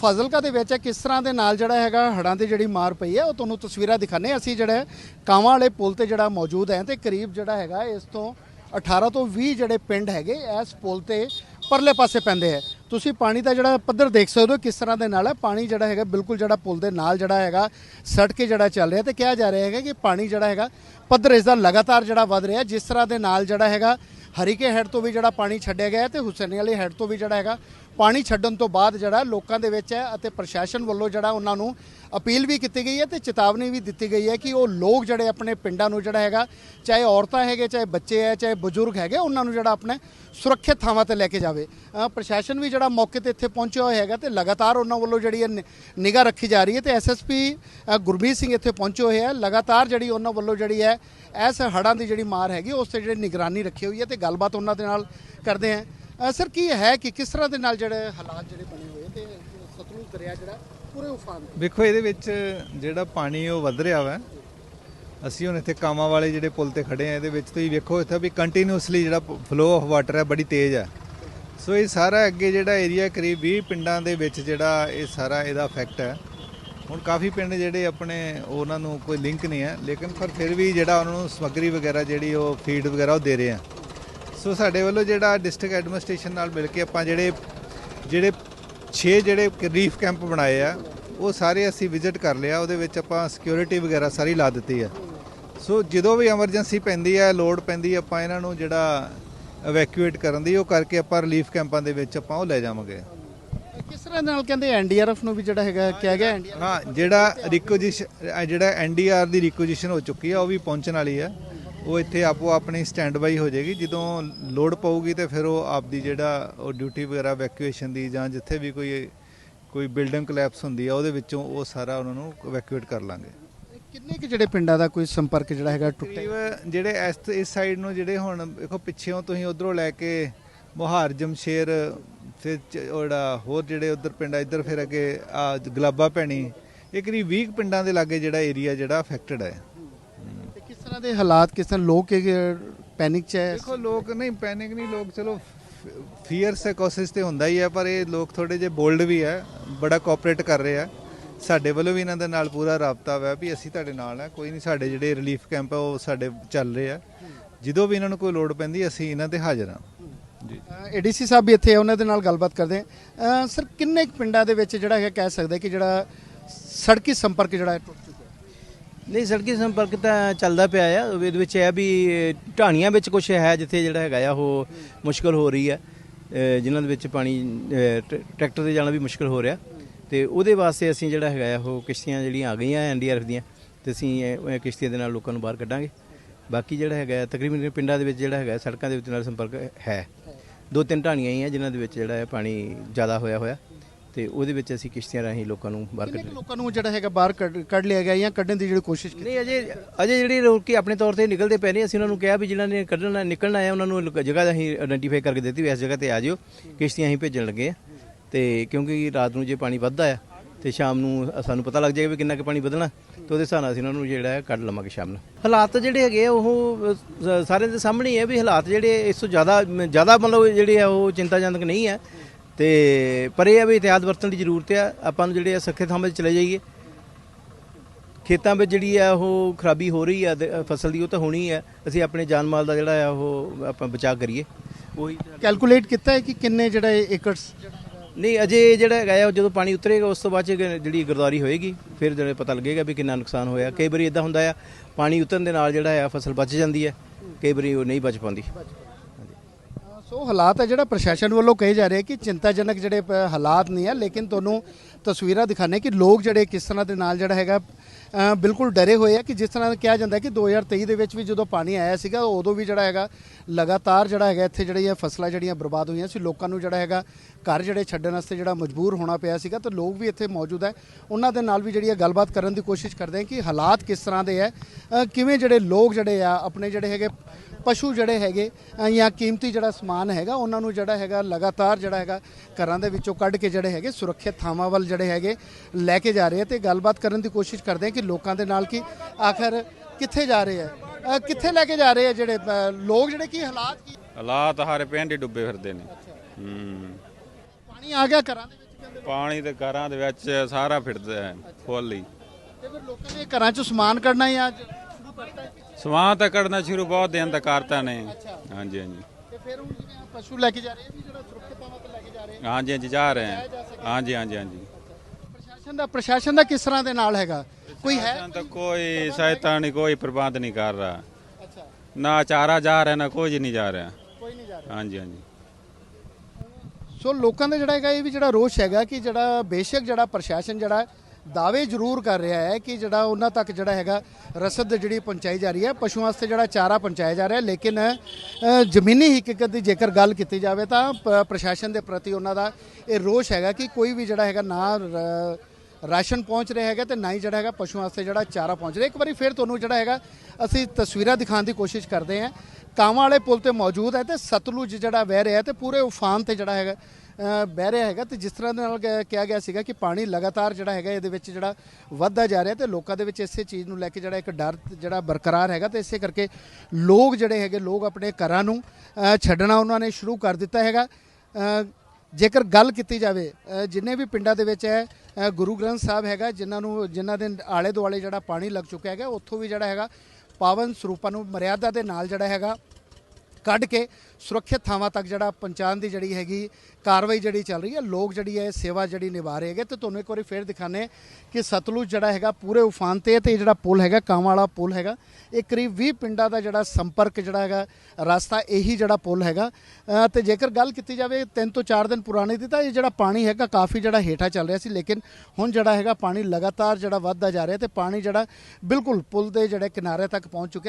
ਫਾਜ਼ਿਲਕਾ ਦੇ ਵਿੱਚ ਹੈ, ਕਿਸ ਤਰ੍ਹਾਂ ਦੇ ਨਾਲ ਜਿਹੜਾ ਹੈਗਾ ਹੜਾਂ ਦੀ ਜਿਹੜੀ ਮਾਰ ਪਈ ਹੈ, ਉਹ ਤੁਹਾਨੂੰ ਤਸਵੀਰਾਂ ਦਿਖਾਣੇ ਅਸੀਂ ਜਿਹੜਾ ਕਾਵਾਂ ਵਾਲੇ ਪੁਲ ਤੇ ਜਿਹੜਾ ਮੌਜੂਦ ਹੈ, ਤੇ ਕਰੀਬ ਜਿਹੜਾ ਹੈਗਾ ਇਸ ਤੋਂ 18 ਤੋਂ 20 ਜਿਹੜੇ ਪਿੰਡ ਹੈਗੇ, ਇਸ ਪੁਲ ਤੇ ਪਰਲੇ ਪਾਸੇ ਪੈਂਦੇ ਹੈ। ਤੁਸੀਂ ਪਾਣੀ ਦਾ ਜਿਹੜਾ ਪੱਧਰ ਦੇਖ ਸਕਦੇ ਹੋ, ਕਿਸ ਤਰ੍ਹਾਂ ਦੇ ਨਾਲ ਹੈ। ਪਾਣੀ ਜਿਹੜਾ ਹੈਗਾ, ਬਿਲਕੁਲ ਜਿਹੜਾ ਪੁਲ ਦੇ ਨਾਲ ਜਿਹੜਾ ਹੈਗਾ ਸੜ ਕੇ ਜਿਹੜਾ ਚੱਲ ਰਿਹਾ, ਤੇ ਕਿਹਾ ਜਾ ਰਿਹਾ ਹੈਗਾ ਕਿ ਪਾਣੀ ਜਿਹੜਾ ਹੈਗਾ, ਪੱਧਰ ਇਸ ਦਾ ਲਗਾਤਾਰ ਜਿਹੜਾ ਵੱਧ ਰਿਹਾ ਜਿਸ ਤਰ੍ਹਾਂ ਦੇ ਨਾਲ ਜਿਹੜਾ ਹੈਗਾ, ਹਰੀਕੇ ਹੈਡ ਤੋਂ ਵੀ ਜਿਹੜਾ ਪਾਣੀ ਛੱਡਿਆ ਗਿਆ ਹੈ, ਤੇ ਹੁਸੈਨੀ ਵਾਲੀ ਹੈਡ ਤੋਂ ਵੀ ਜਿਹੜਾ ਹੈਗਾ ਪਾਣੀ ਛੱਡਣ ਤੋਂ ਬਾਅਦ ਜਿਹੜਾ ਲੋਕਾਂ ਦੇ ਵਿੱਚ ਹੈ ਅਤੇ ਪ੍ਰਸ਼ਾਸਨ ਵੱਲੋਂ ਜਿਹੜਾ ਉਹਨਾਂ ਨੂੰ ਅਪੀਲ ਵੀ ਕੀਤੀ ਗਈ ਹੈ ਤੇ ਚੇਤਾਵਨੀ ਵੀ ਦਿੱਤੀ ਗਈ ਹੈ ਕਿ ਉਹ ਲੋਕ ਜਿਹੜੇ ਆਪਣੇ ਪਿੰਡਾਂ ਨੂੰ ਜਿਹੜਾ ਹੈਗਾ ਚਾਹੇ ਔਰਤਾਂ ਹੈਗੇ ਚਾਹੇ ਬੱਚੇ ਹੈ ਚਾਹੇ ਬਜ਼ੁਰਗ ਹੈਗੇ ਉਹਨਾਂ ਨੂੰ ਜਿਹੜਾ ਆਪਣੇ ਸੁਰੱਖਿਅਤ ਥਾਵਾਂ ਤੇ ਲੈ ਕੇ ਜਾਵੇ। ਅ, ਪ੍ਰਸ਼ਾਸਨ ਵੀ ਜਿਹੜਾ ਮੌਕੇ ਤੇ ਇੱਥੇ ਪਹੁੰਚਿਆ ਹੋਇਆ ਹੈਗਾ ਤੇ ਲਗਾਤਾਰ ਉਹਨਾਂ ਵੱਲੋਂ ਜਿਹੜੀ ਨਿਗਾਹ ਰੱਖੀ ਜਾ ਰਹੀ ਹੈ ਤੇ ਐਸਐਸਪੀ ਗੁਰਮੀਤ ਸਿੰਘ ਇੱਥੇ ਪਹੁੰਚੇ ਹੋਏ ਹੈ। ਲਗਾਤਾਰ ਜਿਹੜੀ ਉਹਨਾਂ ਵੱਲੋਂ ਜਿਹੜੀ ਹੈ ਇਸ ਹੜਾਂ ਦੀ ਜਿਹੜੀ ਮਾਰ ਹੈਗੀ ਉਸ ਤੇ ਜਿਹੜੀ ਨਿਗਰਾਨੀ ਰੱਖੀ ਹੋਈ ਹੈ ਤੇ ਗੱਲਬਾਤ ਉਹਨਾਂ ਦੇ ਨਾਲ ਕਰਦੇ ਹਾਂ। ਸਰ, ਕੀ ਹੈ ਕਿ ਕਿਸ ਤਰ੍ਹਾਂ ਦੇ ਨਾਲ ਜਿਹੜੇ ਹਾਲਾਤ ਜਿਹੜੇ ਬਣੇ ਹੋਏ ਤੇ ਸਤਲੁਜ ਦਰਿਆ ਜਿਹੜਾ, ਪੂਰੇ ਉਫਾਨ ਤੇ? ਵੇਖੋ, ਇਹਦੇ ਵਿੱਚ ਜਿਹੜਾ ਪਾਣੀ ਉਹ ਵੱਧ ਰਿਹਾ ਵਾ, ਅਸੀਂ ਹੁਣ ਇੱਥੇ ਕਾਮਾਂ ਵਾਲੇ ਜਿਹੜੇ ਪੁਲ ਤੇ ਖੜੇ ਆ, ਇਹਦੇ ਵਿੱਚ ਤੁਸੀਂ ਵੇਖੋ ਇੱਥੇ ਵੀ ਕੰਟੀਨਿਊਸਲੀ ਜਿਹੜਾ ਫਲੋ ਆਫ ਵਾਟਰ ਹੈ ਬੜੀ ਤੇਜ਼ ਹੈ ਸੋ ਇਹ ਸਾਰਾ ਅੱਗੇ ਜਿਹੜਾ ਏਰੀਆ ਕਰੀਬ 20 ਪਿੰਡਾਂ ਦੇ ਵਿੱਚ ਜਿਹੜਾ ਇਹ ਸਾਰਾ ਇਹਦਾ ਇਫੈਕਟ ਹੈ ਹੁਣ ਕਾਫੀ ਪਿੰਡ ਜਿਹੜੇ ਆਪਣੇ, ਉਹਨਾਂ ਨੂੰ ਕੋਈ ਲਿੰਕ ਨਹੀਂ ਹੈ ਲੇਕਿਨ ਪਰ ਫਿਰ ਵੀ ਜਿਹੜਾ ਉਹਨਾਂ ਨੂੰ ਸਮੱਗਰੀ ਵਗੈਰਾ ਜਿਹੜੀ ਉਹ ਫੀਡ ਵਗੈਰਾ ਉਹ ਦੇ ਰਹੇ ਆ। ਸੋ ਸਾਡੇ ਵੱਲੋਂ ਜਿਹੜਾ ਡਿਸਟ੍ਰਿਕਟ ਐਡਮਿਨਿਸਟ੍ਰੇਸ਼ਨ ਨਾਲ ਮਿਲ ਕੇ ਆਪਾਂ ਜਿਹੜੇ ਜਿਹੜੇ 6 ਜਿਹੜੇ ਰੀਫ ਕੈਂਪ ਬਣਾਏ ਆ ਉਹ ਸਾਰੇ ਅਸੀਂ ਵਿਜ਼ਿਟ ਕਰ ਲਿਆ ਉਹਦੇ ਵਿੱਚ ਆਪਾਂ ਸਿਕਿਉਰਿਟੀ ਵਗੈਰਾ ਸਾਰੀ ਲਾ ਦਿੱਤੀ ਆ। ਸੋ ਜਦੋਂ ਵੀ ਐਮਰਜੈਂਸੀ ਪੈਂਦੀ ਹੈ ਲੋਡ ਪੈਂਦੀ ਆਪਾਂ ਇਹਨਾਂ ਨੂੰ ਜਿਹੜਾ ਇਵੈਕੂਏਟ ਕਰਨ ਦੀ ਉਹ ਕਰਕੇ ਆਪਾਂ ਰਿਲੀਫ ਕੈਂਪਾਂ ਦੇ ਵਿੱਚ ਆਪਾਂ ਉਹ ਲੈ ਜਾਵਾਂਗੇ। ਕਿਸ ਤਰ੍ਹਾਂ ਨਾਲ ਕਹਿੰਦੇ ਐਨਡੀਆਰਐਫ ਨੂੰ ਵੀ ਜਿਹੜਾ ਹੈਗਾ ਕਿਹਾ ਗਿਆ ਹਾਂ ਜਿਹੜਾ ਰਿਕੁਜੀਸ਼ਨ ਜਿਹੜਾ ਐਨਡੀਆਰ ਦੀ ਰਿਕੁਜੀਸ਼ਨ ਹੋ ਚੁੱਕੀ ਆ ਉਹ ਵੀ ਪਹੁੰਚਣ ਵਾਲੀ ਆ। ਉਹ ਇੱਥੇ ਆਪੋ ਆਪਣੀ ਸਟੈਂਡ ਬਾਈ ਹੋ ਜਾਏਗੀ। ਜਦੋਂ ਲੋਡ ਪਊਗੀ ਤੇ ਫਿਰ ਉਹ ਆਪਦੀ ਜਿਹੜਾ ਉਹ ਡਿਊਟੀ ਵਗੈਰਾ ਵੈਕੂਏਸ਼ਨ ਦੀ ਜਾਂ ਜਿੱਥੇ ਵੀ ਕੋਈ ਕੋਈ ਬਿਲਡਿੰਗ ਕੋਲੈਪਸ ਹੁੰਦੀ ਆ ਉਹਦੇ ਵਿੱਚੋਂ ਉਹ ਸਾਰਾ ਉਹਨਾਂ ਨੂੰ ਵੈਕੂਏਟ ਕਰ ਲਾਂਗੇ। ਕਿੰਨੇ ਕਿ ਜਿਹੜੇ ਪਿੰਡਾਂ ਦਾ ਕੋਈ ਸੰਪਰਕ ਜਿਹੜਾ ਹੈਗਾ ਟੁੱਟਿਆ? ਜਿਹੜੇ ਇਸ ਇਸ ਸਾਈਡ ਨੂੰ ਜਿਹੜੇ ਹੁਣ ਵੇਖੋ ਪਿੱਛੇੋਂ ਤੁਸੀਂ ਉਧਰੋਂ ਲੈ ਕੇ ਮੁਹਾਰ ਜਮਸ਼ੇਰ ਫਿਰ ਚ- ਉਹ ਜਿਹੜਾ ਹੋਰ ਜਿਹੜੇ ਉਧਰ ਪਿੰਡ ਆ ਇੱਧਰ ਫਿਰ ਅੱਗੇ ਆ ਗਲਾਬਾ ਪੈਣੀ। ਇਹ ਕਰੀਬ 20 ਪਿੰਡਾਂ ਦੇ ਲਾਗੇ ਜਿਹੜਾ ਏਰੀਆ ਜਿਹੜਾ ਅਫੈਕਟਡ ਹੈ ਤਰ੍ਹਾਂ ਦੇ ਹਾਲਾਤ ਕਿਸ ਤਰ੍ਹਾਂ ਲੋਕ ਪੈਨਿਕ ਚ ਹੈ? ਦੇਖੋ ਲੋਕ ਨਹੀਂ ਪੈਨਿਕ ਨਹੀਂ ਲੋਕ ਚਲੋ ਫੀਅਰ ਸਾਈਕੋਸਿਸ ਤੇ ਹੁੰਦਾ ਹੀ ਹੈ ਪਰ ਇਹ ਲੋਕ ਥੋੜੇ ਜਿਹਾ ਬੋਲਡ ਵੀ ਹੈ ਬੜਾ ਕੋਆਪਰੇਟ ਕਰ ਰਹੇ ਆ। ਸਾਡੇ ਵੱਲੋਂ ਵੀ ਇਹਨਾਂ ਦੇ ਨਾਲ ਪੂਰਾ ਰਾਬਤਾ ਹੋਇਆ ਵੀ ਅਸੀਂ ਤੁਹਾਡੇ ਨਾਲ ਆ ਕੋਈ ਨਹੀਂ ਸਾਡੇ ਜਿਹੜੇ ਰਿਲੀਫ ਕੈਂਪ ਆ ਉਹ ਸਾਡੇ ਚੱਲ ਰਹੇ ਆ। ਜਦੋਂ ਵੀ ਇਹਨਾਂ ਨੂੰ ਕੋਈ ਲੋੜ ਪੈਂਦੀ ਅਸੀਂ ਇਹਨਾਂ ਤੇ ਹਾਜ਼ਰ ਆ ਜੀ। ਏਡੀਸੀ ਸਾਹਿਬ ਵੀ ਇੱਥੇ ਆ, ਉਹਨਾਂ ਦੇ ਨਾਲ ਗੱਲਬਾਤ ਕਰਦੇ ਆ ਸਰ ਕਿੰਨੇ ਕੁ ਪਿੰਡਾਂ ਦੇ ਵਿੱਚ ਜਿਹੜਾ ਹੈਗਾ ਕਹਿ ਸਕਦੇ ਕਿ ਜਿਹੜਾ ਸੜਕੀ ਸੰਪਰਕ ਜਿਹੜਾ ਹੈ ਹੈ? ਨਹੀਂ ਸੜਕੀ ਸੰਪਰਕ ਤਾਂ ਚੱਲਦਾ ਪਿਆ ਆ। ਇਹਦੇ ਵਿੱਚ ਇਹ ਵੀ ਢਾਣੀਆਂ ਵਿੱਚ ਕੁਝ ਹੈ ਜਿੱਥੇ ਜਿਹੜਾ ਹੈਗਾ ਆ ਉਹ ਮੁਸ਼ਕਲ ਹੋ ਰਹੀ ਹੈ ਅ, ਜਿਨ੍ਹਾਂ ਦੇ ਵਿੱਚ ਪਾਣੀ ਟ- ਟਰੈਕਟਰ ਤੇ ਜਾਣਾ ਵੀ ਮੁਸ਼ਕਲ ਹੋ ਰਿਹਾ। ਤੇ ਉਹਦੇ ਵਾਸਤੇ ਅਸੀਂ ਜਿਹੜਾ ਹੈਗਾ ਆ ਉਹ ਕਿਸ਼ਤੀਆਂ ਜਿਹੜੀਆਂ ਆ ਗਈਆਂ ਐਨਡੀਆਰਐਫ ਦੀਆਂ ਤੇ ਅਸੀਂ ਕਿਸ਼ਤੀਆਂ ਦੇ ਨਾਲ ਲੋਕਾਂ ਨੂੰ ਬਾਹਰ ਕੱਢਾਂਗੇ। ਬਾਕੀ ਜਿਹੜਾ ਹੈਗਾ ਤਕਰੀਬਨ ਪਿੰਡਾਂ ਦੇ ਵਿੱਚ ਜਿਹੜਾ ਹੈਗਾ ਸੜਕਾਂ ਦੇ ਵਿੱਚ ਨਾਲ ਸੰਪਰਕ ਹੈ। ਦੋ ਤਿੰਨ ਢਾਣੀਆਂ ਹੀ ਆ ਜਿਨ੍ਹਾਂ ਦੇ ਵਿੱਚ ਜਿਹੜਾ ਹੈ ਪਾਣੀ ਜ਼ਿਆਦਾ ਹੋਇਆ ਹੋਇਆ। ਤੇ ਉਹਦੇ ਵਿੱਚ ਅਸੀਂ ਕਿਸ਼ਤੀਆਂ ਰਾਹੀਂ ਲੋਕਾਂ ਨੂੰ ਬਾਹਰ ਕਿੰਨੇ ਕੱਢ ਕੁ ਲੋਕਾਂ ਨੂੰ ਜਿਹੜਾ ਹੈਗਾ ਬਾਹਰ ਕੱਢ ਕੱਢ ਲਿਆ ਗਿਆ ਜਾਂ ਕੱਢਣ ਦੀ ਜਿਹੜੀ ਕੋਸ਼ਿਸ਼ ਕੀਤੀ? ਨਹੀਂ ਅਜੇ ਅਜੇ ਜਿਹੜੀ ਲੋਕ ਕੀ ਆਪਣੇ ਤੌਰ ਤੇ ਨਿਕਲਦੇ ਪਏ ਨੇ ਅਸੀਂ ਉਹਨਾਂ ਨੂੰ ਕਿਹਾ ਵੀ ਜਿਨ੍ਹਾਂ ਨੇ ਕੱਢਣਾ ਨਿਕਲਣਾ ਹੈ ਉਹਨਾਂ ਨੂੰ ਲੋਕ- ਜਗ੍ਹਾ ਅਸੀਂ ਆਇਡੈਂਟੀਫਾਈ ਕਰਕੇ ਦਿੱਤੀ ਵੀ ਇਸ ਜਗ੍ਹਾ ਤੇ ਆ ਜਿਓ। ਕਿਸ਼ਤੀਆਂ ਅਸੀਂ ਭੇਜਣ ਲੱਗੇ ਆ। ਤੇ ਕਿਉਂਕਿ ਰਾਤ ਨੂੰ ਜੇ ਪਾਣੀ ਵੱਧਦਾ ਆ ਤੇ ਸ਼ਾਮ ਨੂੰ ਸਾਨੂੰ ਪਤਾ ਲੱਗ ਜਾਏਗਾ ਵੀ ਕਿੰਨਾ ਕੁ ਪਾਣੀ ਵਧਣਾ ਤੇ ਉਹਦੇ ਹਿਸਾਬ ਨਾਲ ਅਸੀਂ ਉਹਨਾਂ ਨੂੰ ਜਿਹੜਾ ਹੈ ਕੱਢ ਲਵਾਂਗੇ ਸ਼ਾਮ ਨੂੰ। ਹਾਲਾਤ ਜਿਹੜੇ ਹੈਗੇ ਆ ਉਹ ਅ, ਸਾਰਿਆਂ ਦੇ ਸਾਹਮਣੇ ਹੀ ਹੈ ਵੀ ਹਾਲਾਤ ਜਿਹੜੇ ਇਸ ਤੋਂ ਜ਼ਿਆਦਾ ਜ਼ਿਆਦਾ ਮਤਲਬ ਜਿਹੜੇ ਆ ਉਹ ਚਿੰਤਾਜਨਕ ਨਹੀਂ ਹੈ ਤੇ ਪਰ ਇਹ ਹੈ ਵੀ ਇhtiyਾਤ ਵਰਤਣ ਦੀ ਜ਼ਰੂਰਤ ਆ ਆਪਾਂ ਨੂੰ ਜਿਹੜੇ ਆ ਸਖਤ ਥਾਵਾਂ 'ਤੇ ਚਲੇ ਜਾਈਏ। ਖੇਤਾਂ ਵਿੱਚ ਜਿਹੜੀ ਆ ਉਹ ਖਰਾਬੀ ਹੋ ਰਹੀ ਆ ਤੇ ਫਸਲ ਦੀ ਉਹ ਤਾਂ ਹੋਣੀ ਹੈ ਅਸੀਂ ਆਪਣੇ ਜਾਨ ਮਾਲ ਦਾ ਜਿਹੜਾ ਆ ਉਹ ਆਪਾਂ ਬਚਾਅ ਕਰੀਏ। ਉਹੀ ਕੈਲਕੂਲੇਟ ਕੀਤਾ ਹੈ ਕਿ ਕਿੰਨੇ ਜਿਹੜਾ ਇਹ ਏਕੜਸ ਨਹੀਂ ਅਜੇ ਜਿਹੜਾ ਹੈਗਾ ਆ ਉਹ ਜਦੋਂ ਪਾਣੀ ਉਤਰੇਗਾ ਉਸ ਤੋਂ ਬਾਅਦ ਜਿਹੜੀ ਗਰਦਾਰੀ ਹੋਏਗੀ ਫਿਰ ਜਿਹੜੇ ਪਤਾ ਲੱਗੇਗਾ ਵੀ ਕਿੰਨਾ ਨੁਕਸਾਨ ਹੋਇਆ। ਕਈ ਵਾਰੀ ਇਦਾਂ ਹੁੰਦਾ ਆ ਪਾਣੀ ਉਤਰਨ ਦੇ ਨਾਲ ਜਿਹੜਾ ਆ ਫਸਲ ਬਚ ਜਾਂਦੀ ਹੈ ਕਈ ਵਾਰੀ ਉਹ ਨਹੀਂ ਬਚ ਪਾਉਂਦੀ। ਸੋ ਹਾਲਾਤ ਹੈ ਜਿਹੜਾ ਪ੍ਰਸ਼ਾਸਨ ਵੱਲੋਂ ਕਹੇ ਜਾ ਰਹੇ ਕਿ ਚਿੰਤਾਜਨਕ ਜਿਹੜੇ ਪ- ਹਾਲਾਤ ਨਹੀਂ ਹੈ ਲੇਕਿਨ ਤੁਹਾਨੂੰ ਤਸਵੀਰਾਂ ਦਿਖਾਣੇ ਕਿ ਲੋਕ ਜਿਹੜੇ ਕਿਸ ਤਰ੍ਹਾਂ ਦੇ ਨਾਲ ਜਿਹੜਾ ਹੈਗਾ ਬਿਲਕੁਲ ਡਰੇ ਹੋਏ ਆ ਕਿ ਜਿਸ ਤਰ੍ਹਾਂ ਕਿਹਾ ਜਾਂਦਾ ਕਿ 2023 ਦੇ ਵਿੱਚ ਵੀ ਜਦੋਂ ਪਾਣੀ ਆਇਆ ਸੀਗਾ, ਉਦੋਂ ਵੀ ਜਿਹੜਾ ਹੈਗਾ ਲਗਾਤਾਰ ਜਿਹੜਾ ਹੈਗਾ, ਇੱਥੇ ਜਿਹੜੀਆਂ ਫਸਲਾਂ ਜਿਹੜੀਆਂ ਬਰਬਾਦ ਹੋਈਆਂ ਸੀ, ਲੋਕਾਂ ਨੂੰ ਜਿਹੜਾ ਹੈਗਾ ਘਰ ਜਿਹੜੇ ਛੱਡਣ ਵਾਸਤੇ ਜਿਹੜਾ ਮਜਬੂਰ ਹੋਣਾ ਪਿਆ ਸੀਗਾ, ਤਾਂ ਲੋਕ ਵੀ ਇੱਥੇ ਮੌਜੂਦ ਹੈ। ਉਹਨਾਂ ਦੇ ਨਾਲ ਵੀ ਜਿਹੜੀ ਹੈ ਗੱਲਬਾਤ ਕਰਨ ਦੀ ਕੋਸ਼ਿਸ਼ ਕਰਦੇ ਹਾਂ ਕਿ ਹਾਲਾਤ ਕਿਸ ਤਰ੍ਹਾਂ ਦੇ ਹੈ। ਕਿਵੇਂ ਜਿਹੜੇ ਲੋਕ ਜਿਹੜੇ ਆ, ਆਪਣੇ ਜਿਹੜੇ ਹੈਗੇ ਪਸ਼ੂ ਜਿਹੜੇ ਹੈਗੇ ਜਾਂ ਕੀਮਤੀ ਜਿਹੜਾ ਸਮਾਨ ਹੈਗਾ, ਉਹਨਾਂ ਨੂੰ ਜਿਹੜਾ ਹੈਗਾ ਲਗਾਤਾਰ ਜਿਹੜਾ ਹੈਗਾ ਘਰਾਂ ਦੇ ਵਿੱਚੋਂ ਕੱਢ ਕੇ ਜਿਹੜੇ ਹੈਗੇ ਸੁਰੱਖਿਅਤ ਥਾਵਾਂ ਵੱਲ ਜਿਹੜੇ ਹੈਗੇ ਲੈ ਕੇ ਜਾ ਰਹੇ ਆ ਤੇ ਗੱਲਬਾਤ ਕਰਨ ਦੀ ਕੋਸ਼ਿਸ਼ ਕਰਦੇ ਆ ਕਿ ਲੋਕਾਂ ਦੇ ਨਾਲ ਕਿ ਆਖਰ ਕਿੱਥੇ ਜਾ ਰਹੇ ਆ ਅ, ਕਿੱਥੇ ਲੈ ਕੇ ਜਾ ਰਹੇ ਆ ਜਿਹੜੇ ਅ, ਲੋਕ ਜਿਹੜੇ ਕੀ ਹਾਲਾਤ ਕੀ? ਹਾਲਾਤ ਹਾਰੇ ਪਿੰਡ ਹੀ ਡੁੱਬੇ ਫਿਰਦੇ ਨੇ। ਹੂੰ। ਪਾਣੀ ਆ ਗਿਆ ਘਰਾਂ ਦੇ ਵਿੱਚ ਪਾਣੀ ਤੇ ਘਰਾਂ ਦੇ ਵਿੱਚ ਸਾਰਾ ਫਿਰਦਾ ਹੈ ਫੁੱਲ ਹੀ। ਤੇ ਫਿਰ ਲੋਕਾਂ ਨੇ ਘਰਾਂ 'ਚੋਂ ਸਮਾਨ ਕੱਢਣਾ ਹੀ ਅੱਜ ਸ਼ੁਰੂ ਕਰਤਾ ਹੈ? ਸਮਾਨ ਤਾਂ ਕੱਢਣਾ ਸ਼ੁਰੂ ਬਹੁਤ ਦਿਨ ਦਾ ਕਰਤਾ ਨੇ। ਹਾਂਜੀ ਹਾਂਜੀ। ਤੇ ਫਿਰ ਹੁਣ ਜਿਵੇਂ ਆਹ ਪਸ਼ੂ ਲੈ ਕੇ ਜਾ ਰਹੇ ਆ ਵੀ ਜਿਹੜਾ ਸੁਰੱਖਿਅਤ ਥਾਵਾਂ ਤੇ ਲੈ ਕੇ ਜਾ ਰਹੇ ਆ? ਹਾਂਜੀ ਹਾਂਜੀ ਜਾ ਰਹੇ ਹਾਂ ਹਾਂਜੀ ਹਾਂਜੀ ਹਾਂਜੀ। ਪ੍ਰਸ਼ਾਸਨ ਦਾ ਪ੍ਰਸ਼ਾਸਨ ਦਾ ਕਿਸ ਤਰ੍ਹਾਂ ਦੇ ਨਾਲ ਹੈਗਾ? ਕੋਈ ਹੈ? ਪ੍ਰਸ਼ਾਸਨ ਤਾਂ ਕੋਈ ਸਹਾਇਤਾ ਨਹੀਂ ਕੋਈ ਪ੍ਰਬੰਧ ਨਹੀਂ ਕਰ ਰਿਹਾ। ਅੱਛਾ। ਨਾ ਚਾਰਾ ਜਾ ਰਿਹਾ ਨਾ ਕੁਝ ਨਹੀਂ ਜਾ ਰਿਹਾ। ਕੋਈ ਨਹੀਂ ਜਾ ਰਿਹਾ। ਹਾਂਜੀ ਹਾਂਜੀ। ਸੋ ਲੋਕਾਂ ਦਾ ਜਿਹੜਾ ਹੈਗਾ ਇਹ ਵੀ ਜਿਹੜਾ ਰੋਸ਼ ਹੈਗਾ ਕਿ ਜਿਹੜਾ ਬੇਸ਼ੱਕ ਜਿਹੜਾ ਪ੍ਰਸ਼ਾਸਨ ਜਿਹੜਾ ਦਾਅਵੇ ਜ਼ਰੂਰ ਕਰ ਰਿਹਾ ਹੈ ਕਿ ਜਿਹੜਾ ਉਹਨਾਂ ਤੱਕ ਜਿਹੜਾ ਹੈਗਾ ਰਸਦ ਜਿਹੜੀ ਪਹੁੰਚਾਈ ਜਾ ਰਹੀ ਹੈ ਪਸ਼ੂਆਂ ਵਾਸਤੇ ਜਿਹੜਾ ਚਾਰਾ ਪਹੁੰਚਾਇਆ ਜਾ ਰਿਹਾ ਲੇਕਿਨ ਜ਼ਮੀਨੀ ਹਕੀਕਤ ਦੀ ਜੇਕਰ ਗੱਲ ਕੀਤੀ ਜਾਵੇ ਤਾਂ ਪ੍ਰਸ਼ਾਸਨ ਦੇ ਪ੍ਰਤੀ ਉਹਨਾਂ ਦਾ ਇਹ ਰੋਸ਼ ਹੈਗਾ ਕਿ ਕੋਈ ਵੀ ਜਿਹੜਾ ਹੈਗਾ ਨਾ ਰਾਸ਼ਨ ਪਹੁੰਚ ਰਿਹਾ ਹੈਗਾ ਤੇ ਨਾ ਹੀ ਜਿਹੜਾ ਹੈਗਾ ਪਸ਼ੂਆਂ ਵਾਸਤੇ ਜਿਹੜਾ ਚਾਰਾ ਪਹੁੰਚ ਰਿਹਾ। ਇੱਕ ਵਾਰੀ ਫਿਰ ਤੁਹਾਨੂੰ ਜਿਹੜਾ ਹੈਗਾ, ਅਸੀਂ ਤਸਵੀਰਾਂ ਦਿਖਾਉਣ ਦੀ ਕੋਸ਼ਿਸ਼ ਕਰਦੇ ਹਾਂ। ਕਾਵਾਂ ਵਾਲੇ ਪੁਲ ਤੇ ਮੌਜੂਦ ਹੈ ਤੇ ਸਤਲੁਜ ਜਿਹੜਾ ਵਹਿ ਰਿਹਾ ਤੇ ਪੂਰੇ ਉਫਾਨ ਤੇ ਜਿਹੜਾ ਹੈਗਾ ਬਹਿ ਰਿਹਾ ਹੈਗਾ ਤੇ ਜਿਸ ਤਰ੍ਹਾਂ ਦੇ ਨਾਲ ਕ- ਕਿਹਾ ਗਿਆ ਸੀਗਾ ਕਿ ਪਾਣੀ ਲਗਾਤਾਰ ਜਿਹੜਾ ਹੈਗਾ ਇਹਦੇ ਵਿੱਚ ਜਿਹੜਾ ਵੱਧਦਾ ਜਾ ਰਿਹਾ ਤੇ ਲੋਕਾਂ ਦੇ ਵਿੱਚ ਇਸੇ ਚੀਜ਼ ਨੂੰ ਲੈ ਕੇ ਜਿਹੜਾ ਇੱਕ ਡਰ ਜਿਹੜਾ ਬਰਕਰਾਰ ਹੈਗਾ ਤੇ ਇਸੇ ਕਰਕੇ ਲੋਕ ਜਿਹੜੇ ਹੈਗੇ, ਲੋਕ ਆਪਣੇ ਘਰਾਂ ਨੂੰ ਛੱਡਣਾ ਉਹਨਾਂ ਨੇ ਸ਼ੁਰੂ ਕਰ ਦਿੱਤਾ ਹੈਗਾ। ਜੇਕਰ ਗੱਲ ਕੀਤੀ ਜਾਵੇ ਜਿੰਨੇ ਵੀ ਪਿੰਡਾਂ ਦੇ ਵਿੱਚ ਹੈ ਗੁਰੂ ਗ੍ਰੰਥ ਸਾਹਿਬ ਹੈਗਾ, ਜਿਨ੍ਹਾਂ ਨੂੰ, ਜਿਨ੍ਹਾਂ ਦੇ ਆਲੇ ਦੁਆਲੇ ਜਿਹੜਾ ਪਾਣੀ ਲੱਗ ਚੁੱਕਿਆ ਹੈਗਾ, ਉੱਥੋਂ ਵੀ ਜਿਹੜਾ ਹੈਗਾ, ਪਾਵਨ ਸਰੂਪਾਂ ਨੂੰ ਮਰਿਆਦਾ ਦੇ ਨਾਲ ਜਿਹੜਾ ਹੈਗਾ ਕੱਢ ਕੇ ਸੁਰੱਖਿਅਤ ਥਾਵਾਂ ਤੱਕ ਜਿਹੜਾ ਪਹੁੰਚਾਉਣ ਦੀ ਜਿਹੜੀ ਹੈਗੀ ਕਾਰਵਾਈ ਜਿਹੜੀ ਚੱਲ ਰਹੀ ਹੈ ਲੋਕ ਜਿਹੜੀ ਹੈ ਇਹ ਸੇਵਾ ਜਿਹੜੀ ਨਿਭਾ ਰਹੇ ਹੈਗੇ। ਤੇ ਤੁਹਾਨੂੰ ਇੱਕ ਵਾਰੀ ਫੇਰ ਦਿਖਾਣੇ ਕਿ ਸਤਲੁਜ ਜਿਹੜਾ ਹੈਗਾ ਪੂਰੇ ਉਫਾਨ ਤੇ ਹੈ ਤੇ ਇਹ ਜਿਹੜਾ ਪੁਲ ਹੈਗਾ ਕਾਂਵਾਂ ਵਾਲਾ ਪੁਲ ਹੈਗਾ ਇਹ ਕਰੀਬ 20 ਪਿੰਡਾਂ ਦਾ ਜਿਹੜਾ ਸੰਪਰਕ ਜਿਹੜਾ ਹੈਗਾ ਰਸਤਾ ਇਹੀ ਜਿਹੜਾ ਪੁਲ ਹੈਗਾ। ਅ, ਤੇ ਜੇਕਰ ਗੱਲ ਕੀਤੀ ਜਾਵੇ 3 ਤੋਂ 4 ਦਿਨ ਪੁਰਾਣੇ ਦੀ ਤਾਂ ਇਹ ਜਿਹੜਾ ਪਾਣੀ ਹੈਗਾ ਕਾਫੀ ਜਿਹੜਾ ਹੇਠਾਂ ਚੱਲ ਰਿਹਾ ਸੀ ਲੇਕਿਨ ਹੁਣ ਜਿਹੜਾ ਹੈਗਾ ਪਾਣੀ ਲਗਾਤਾਰ ਜਿਹੜਾ ਵੱਧਦਾ ਜਾ ਰਿਹਾ ਤੇ ਪਾਣੀ ਜਿਹੜਾ ਬਿਲਕੁਲ ਪੁਲ ਦੇ ਜਿਹੜੇ ਕਿਨਾਰੇ ਤੱਕ ਪਹੁੰਚ ਚੁੱਕਿਆ।